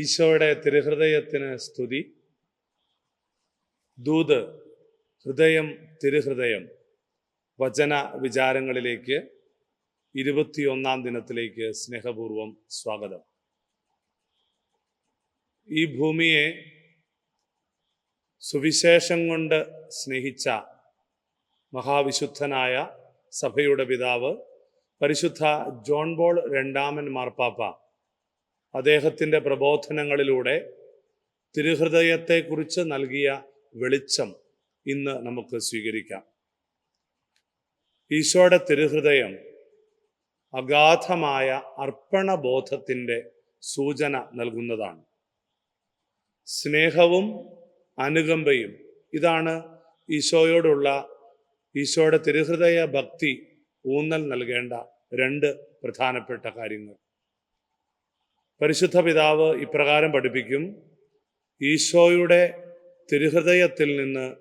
ഈശോയുടെ തിരുഹൃദയത്തിന് സ്തുതി. ദൂത് ഹൃദയം തിരുഹൃദയം വചന വിചാരങ്ങളിലേക്ക് ഇരുപത്തിയൊന്നാം ദിനത്തിലേക്ക് സ്നേഹപൂർവം സ്വാഗതം. ഈ ഭൂമിയെ സുവിശേഷം കൊണ്ട് സ്നേഹിച്ച മഹാവിശുദ്ധനായ സഭയുടെ പിതാവ് പരിശുദ്ധ ജോൺ ബോൾ രണ്ടാമൻ മാർപ്പാപ്പ അദ്ദേഹത്തിന്റെ പ്രബോധനങ്ങളിലൂടെ തിരുഹൃദയത്തെക്കുറിച്ച് നൽകിയ വെളിച്ചം ഇന്ന് നമുക്ക് സ്വീകരിക്കാം. ഈശോയുടെ തിരുഹൃദയം അഗാധമായ അർപ്പണ അർപ്പണബോധത്തിന്റെ സൂചന നൽകുന്നതാണ്. സ്നേഹവും അനുകമ്പയും ഇതാണ് ഈശോയോടുള്ള ഈശോയുടെ തിരുഹൃദയ ഭക്തി ഊന്നൽ നൽകേണ്ട രണ്ട് പ്രധാനപ്പെട്ട കാര്യങ്ങൾ. പരിശുദ്ധ പിതാവ് ഇപ്രകാരം പഠിപ്പിക്കും. ഈശോയുടെ തിരുഹൃദയത്തിൽ നിന്ന്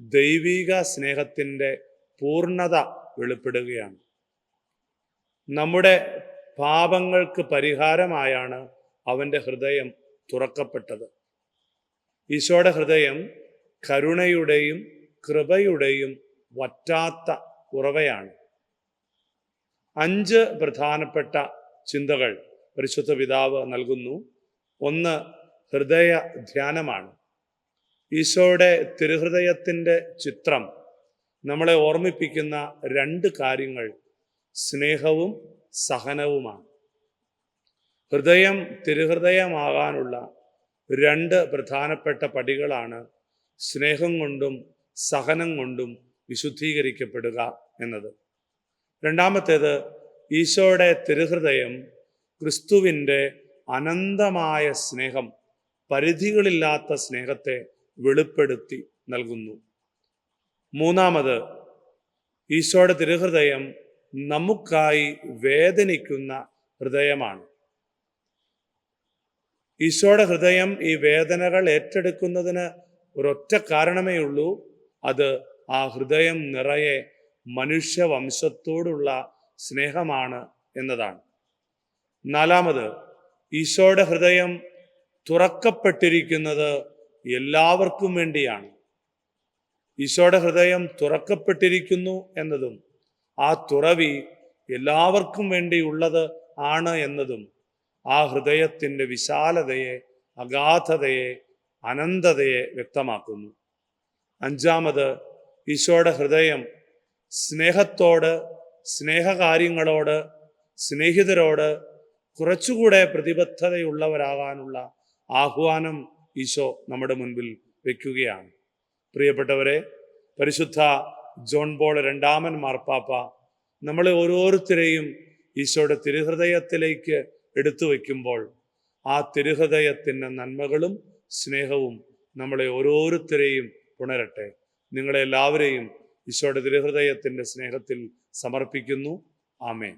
ദൈവിക സ്നേഹത്തിന്റെ പൂർണത വെളിപ്പെടുകയാണ്. നമ്മുടെ പാപങ്ങൾക്ക് പരിഹാരമായാണ് അവന്റെ ഹൃദയം തുറക്കപ്പെട്ടത്. ഈശോയുടെ ഹൃദയം കരുണയുടെയും കൃപയുടെയും വറ്റാത്ത ഉറവയാണ്. അഞ്ച് പ്രധാനപ്പെട്ട ചിന്തകൾ പരിശുദ്ധ പിതാവ് നൽകുന്നു. ഒന്ന് ഹൃദയ ധ്യാനമാണ്. ഈശോയുടെ തിരുഹൃദയത്തിന്റെ ചിത്രം നമ്മളെ ഓർമ്മിപ്പിക്കുന്ന രണ്ട് കാര്യങ്ങൾ സ്നേഹവും സഹനവുമാണ്. ഹൃദയം തിരുഹൃദയമാകാനുള്ള രണ്ട് പ്രധാനപ്പെട്ട പടികളാണ് സ്നേഹം കൊണ്ടും സഹനം കൊണ്ടും വിശുദ്ധീകരിക്കപ്പെടുക എന്നത്. രണ്ടാമത്തേത് ഈശോയുടെ തിരുഹൃദയം ക്രിസ്തുവിന്റെ അനന്തമായ സ്നേഹം പരിധികളില്ലാത്ത സ്നേഹത്തെ വെളിപ്പെടുത്തി നൽകുന്നു. മൂന്നാമത് ഈശോയുടെ തിരുഹൃദയം നമുക്കായി വേദനിക്കുന്ന ഹൃദയമാണ്. ഈശോയുടെ ഹൃദയം ഈ വേദനകൾ ഏറ്റെടുക്കുന്നതിന് ഒരൊറ്റ കാരണമേ ഉള്ളൂ. അത് ആ ഹൃദയം നിറയെ മനുഷ്യവംശത്തോടുള്ള സ്നേഹമാണ് എന്നതാണ്. നാലാമത് ഈശോയുടെ ഹൃദയം തുറക്കപ്പെട്ടിരിക്കുന്നത് എല്ലാവർക്കും വേണ്ടിയാണ്. ഈശോയുടെ ഹൃദയം തുറക്കപ്പെട്ടിരിക്കുന്നു എന്നതും ആ തുറവി എല്ലാവർക്കും വേണ്ടിയുള്ളത് ആണ് എന്നതും ആ ഹൃദയത്തിന്റെ വിശാലതയെ അഗാധതയെ അനന്തതയെ വ്യക്തമാക്കുന്നു. അഞ്ചാമത് ഈശോയുടെ ഹൃദയം സ്നേഹത്തോട് സ്നേഹകാര്യങ്ങളോട് സ്നേഹിതരോട് കുറച്ചുകൂടെ പ്രതിബദ്ധതയുള്ളവരാകാനുള്ള ആഹ്വാനം ഈശോ നമ്മുടെ മുൻപിൽ വെക്കുകയാണ്. പ്രിയപ്പെട്ടവരെ പരിശുദ്ധ ജോൺ ബോൾ രണ്ടാമൻ മാർപ്പാപ്പ നമ്മളെ ഓരോരുത്തരെയും ഈശോയുടെ തിരുഹൃദയത്തിലേക്ക് എടുത്തു വയ്ക്കുമ്പോൾ ആ തിരുഹൃദയത്തിന്റെ നന്മകളും സ്നേഹവും നമ്മളെ ഓരോരുത്തരെയും പുണരട്ടെ. നിങ്ങളെ എല്ലാവരെയും ഈശോയുടെ തിരുഹൃദയത്തിന്റെ സ്നേഹത്തിൽ സമർപ്പിക്കുന്നു. ആമേൻ.